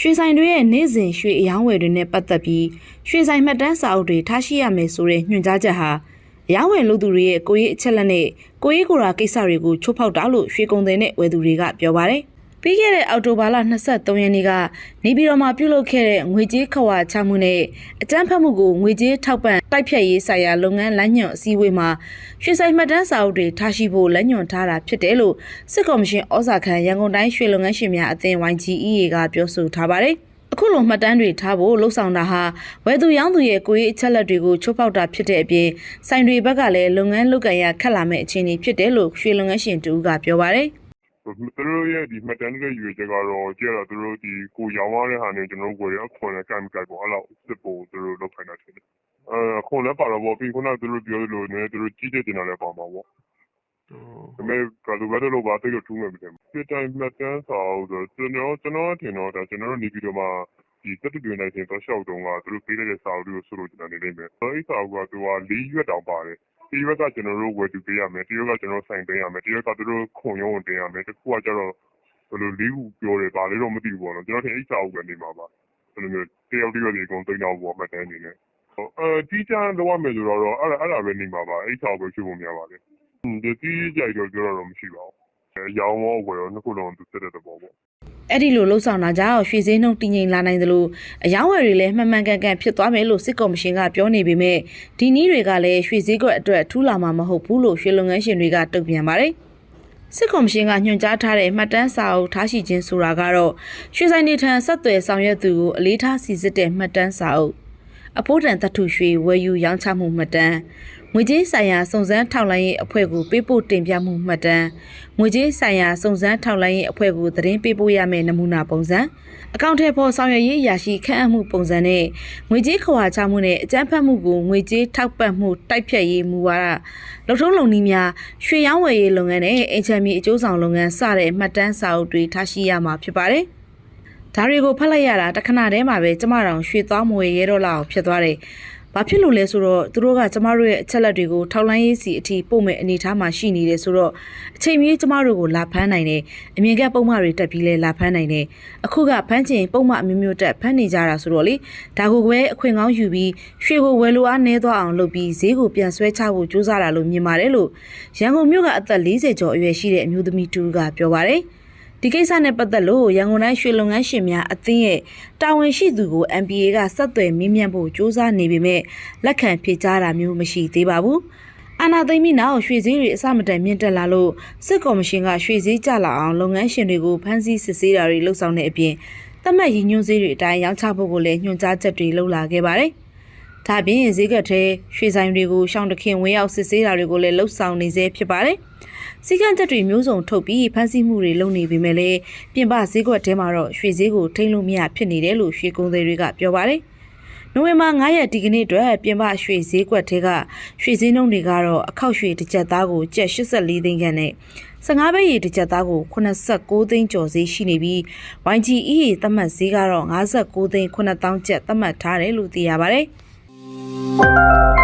ရွှေဆိုင်တွေရဲ့နေ့စဉ်ရွှေအယောင်းဝယ်တွေနဲ့ပတ်သက်ပြီးရွှေဆိုင်မှတ်တမ်းစာအုပ်တွေထားရှိရမယ်ဆိုတဲ့ညွှန်ကြားချက်ဟာအယောင်းဝယ်လုပ်သူတွေရဲ့ကိုယ်ရေးအချက်လက်နဲ့ကိုယ်ရေးကိုယ်ရာကိစ္စတွေကိုချိုးဖောက်တာလို့ရွှေကုန်သည်နဲ့ဝယ်သူတွေကပြောပါတယ်။ ပြီးခဲ့တဲ့အောက်တိုဘာလ23ရက်နေ့ကနေပြည်တော်မှာပြုလုပ်ခဲ့တဲ့ငွေကြေးခဝါချမှုနဲ့အကြမ်းဖက်မှုကိုငွေကြေးထောက်ပံ့တိုက်ဖြတ်ရေးဆိုင်ရာလုပ်ငန်းလမ်းညွှန်အစည်းအဝေးမှာရွှေဆိုင်မှတ်တမ်းစာအုပ်တွေထားရှိဖို့လမ်းညွှန်ထားတာဖြစ်တယ်လို့စစ်ကော်မရှင်ဩဇာခံရန်ကုန်တိုင်းရွှေလုပ်ငန်းရှင်များအသင်း YGEA ကပြောဆိုထားပါတယ်။အခုလိုမှတ်တမ်းတွေထားဖို့လှုံ့ဆော်တာဟာဝယ်သူရောင်းသူရဲ့ကိုယ်ရေးအချက်လက်တွေကိုချိုးဖောက်တာဖြစ်တဲ့အပြင်ဆိုင်တွေဘက်ကလည်းလုပ်ငန်းလုပ်ကိုင်ရခက်လာမဲ့အခြေအနေဖြစ်တယ်လို့ရွှေလုပ်ငန်းရှင်တူကပြောပါတယ် သူတို့ရဲ့ဒီမှတ်တမ်းတဲ့ရွေချက်ကတော့ကြည့်ရတာသူတို့ဒီကိုရောင်းရတဲ့ဟာနဲ့ကျွန်တော်တို့ဝယ်ရအခွန်နဲ့ကံကြိုက်ပေါ့အဲ့လောက်စစ်ဖို့သူတို့လောက်ခိုင်းတာဖြစ်တယ်အဲအခွန်လည်းပါတော့ပေါ့ပြီးခုနကသူတို့ပြောလို့နည်းသူတို့ကြီးတဲ့တင်တာလည်းပါမှာပေါ့ဒါပေမဲ့ဘယ်လိုပဲလုပ်ပါသိလို့ထူးမယ်မထင်ဘူးပြတိုင်းမှတ်တမ်းစာအုပ်ဆိုကျွန်တော်ကျွန်တော်ထင်တော့ဒါကျွန်တော်တို့နေပြီးတော့မှဒီတက်တူတွေနိုင်တင်တော့ရှောက်တုံးကသူတို့ပေးလိုက်တဲ့စာအုပ်တွေကိုဆိုလို့ကျွန်တော်နေနေမယ်အဲ့ဒီစာအုပ်ကသူက၄ရွက်တောင်ပါတယ် ဒီရွက်က ကျွန်တော်တို့ဝယ်သူပေးရမယ်ဒီရွက်က ကျွန်တော်ဆိုင်ပေးရမယ်ဒီရွက်က သူတို့ခွန်ရုံးတင်ရမယ်တစ်ခုကကျတော့ဘယ်လိုလေးခုပြောတယ်ဗာလေးတော့ မသိဘူးပေါ့နော် ကျွန်တော်ထင်အိတ်စာအုပ်ပဲ နေမှာပါဘယ်လိုမျိုးတယောက် တယောက်ဒီအကုန်သိတော့ပေါ့မှတ်တမ်းနေနဲ့အဲဒီချမ်းတော့မယ်ဆိုတော့ အဲ့ဒါအဲ့ဒါပဲ နေမှာပါအိတ်စာအုပ်ပဲရှိဖို့များပါလေဟင်းဒီကြီးကြိုက်တော့ ပြောတော့ မရှိပါဘူးရောင်းရောဝယ်ရော နှစ်ခုလုံး သူစစ်တဲ့တော့ပေါ့။ အဲ့ဒီလိုလှုံ့ဆော်တာကြောင့်ရွှေစင်းနှုန်းတည်ငြိမ်လာနိုင်သလိုအယောင်းဝယ်တွေလည်းမှန်မှန်ကန်ကန်ဖြစ်သွားမယ်လို့စစ်ကော်မရှင်ကပြောနေပေမဲ့ဒီနည်းတွေကလည်းရွှေစည်းကွက်အတွက်ထူးလာမှာမဟုတ်ဘူးလို့ရွှေလုပ်ငန်းရှင်တွေကတုံ့ပြန်ပါတယ်။စစ်ကော်မရှင်ကညွှန်ကြားထားတဲ့မှတ်တမ်းစာအုပ်ထားရှိခြင်းဆိုတာကတော့ရွှေဆိုင်နေထံဆက်သွယ်ဆောင်ရွက်သူကိုအလေးထားစီစစ်တဲ့မှတ်တမ်းစာအုပ်အဖို့တန်သတ္ထုရွှေဝယ်ယူရောင်းချမှုမှတ်တမ်း ငွေကြေးဆိုင်ရာစုံစမ်းထောက်လှမ်းရေးအဖွဲ့ကိုပေးပို့တင်ပြမှုမှတ်တမ်းငွေကြေးဆိုင်ရာစုံစမ်းထောက်လှမ်းရေးအဖွဲ့ကိုသတင်းပေးပို့ရမယ့်နမူနာပုံစံအကောင့်ထဲပေါ်ဆောင်ရွက်ရေးအရာရှိခန့်အပ်မှုပုံစံနဲ့ငွေကြေးခွာချမှုနဲ့အကြမ်းဖက်မှုကိုငွေကြေးထောက်ပံ့မှုတိုက်ဖြတ်ရေးမူဝါဒလုံထုံးလုံနည်းများရွှေရောင်းဝယ်ရေးလုပ်ငန်းနဲ့အင်ချမ်းမီအကျိုးဆောင်လုပ်ငန်းစတဲ့မှတ်တမ်းစာအုပ်တွေထားရှိရမှာဖြစ်ပါတယ်။ဒါတွေကိုဖတ်လိုက်ရတာတစ်ခဏတည်းမှာပဲကျမတောင်ရွှေသွားမွေရဲတော့လောက်ဖြစ်သွားတယ်။ ဘာဖြစ်လို့လဲဆိုတော့သူတို့ကကျမတို့ရဲ့အချက်လက်တွေကိုထောက်လိုင်းရေးစီအထိပို့မဲ့အနေအထားမှာရှိနေတယ်ဆိုတော့အချိန်မီကျမတို့ကိုလာဖမ်းနိုင်တယ်။အမြင်ကပုံမှန်တွေတက်ပြီးလဲလာဖမ်းနိုင်တယ်။အခုကဖမ်းချင်ပုံမှန်အမျိုးမျိုးတက်ဖမ်းနေကြတာဆိုတော့လေဒါကိုပဲအခွင့်ကောင်းယူပြီးရွှေကိုဝယ်လိုအားနှဲသွားအောင်လုပ်ပြီးဈေးကိုပြန်ဆွဲချဖို့ကြိုးစားတာလို့မြင်ပါတယ်လို့ရန်ကုန်မြို့ကအသက်40ကျော်အရွယ်ရှိတဲ့အမျိုးသမီးတူကပြောပါတယ်။ ဒီကိစ္စနဲ့ပတ်သက်လို့ရန်ကုန်တိုင်းရွှေလုပ်ငန်းရှင်များအသင်းရဲ့တာဝန်ရှိသူကို MPA ကဆက်သွယ်မေးမြန်းဖို့ကြိုးစားနေပေမဲ့လက်ခံဖြေကြားတာမျိုးမရှိသေးပါဘူး။အာနာသိမ့်ပြီးနောက်ရွှေစည်းတွေအစမတန်မြင့်တက်လာလို့စစ်ကော်မရှင်ကရွှေစည်းကျလာအောင်လုပ်ငန်းရှင်တွေကိုဖမ်းဆီးစစ်ဆေးတာတွေလှုပ်ဆောင်တဲ့အပြင်သတ်မှတ်ရည်ညွှန်းစည်းတွေအတိုင်းရောင်းချဖို့ကိုလည်းညွှန်ကြားချက်တွေလှုပ်လာခဲ့ပါတယ်။ဒါပြင်ဈေးကတ်ထဲရွှေဆိုင်တွေကိုရှောင်းတခင်ဝင်းရောက်စစ်ဆေးတာတွေကိုလည်းလှုပ်ဆောင်နေစေဖြစ်ပါတယ်။ စီကံချက်တွေမျိုးစုံထုတ်ပြီးဖမ်းဆီးမှုတွေလုပ်နေပေမဲ့လည်းပြင်ပဈေးကွက်ထဲမှာတော့ရွှေဈေးကိုထိန်းလို့မရဖြစ်နေတယ်လို့ရွှေကုန်သည်တွေကပြောပါတယ်။နိုဝင်ဘာ9ရက်ဒီကနေ့အတွက်ပြင်ပရွှေဈေးကွက်ထဲကရွှေဈေးနှုန်းတွေကတော့အခောက်ရွှေတစ်ကြက်သားကိုကျပ်84သိန်းခန့်နဲ့15ဘဲရီတစ်ကြက်သားကို89သိန်းကျော်ဈေးရှိနေပြီး YGE သတ်မှတ်ဈေးကတော့59သိန်း9000ကျပ်သတ်မှတ်ထားတယ်လို့သိရပါတယ်။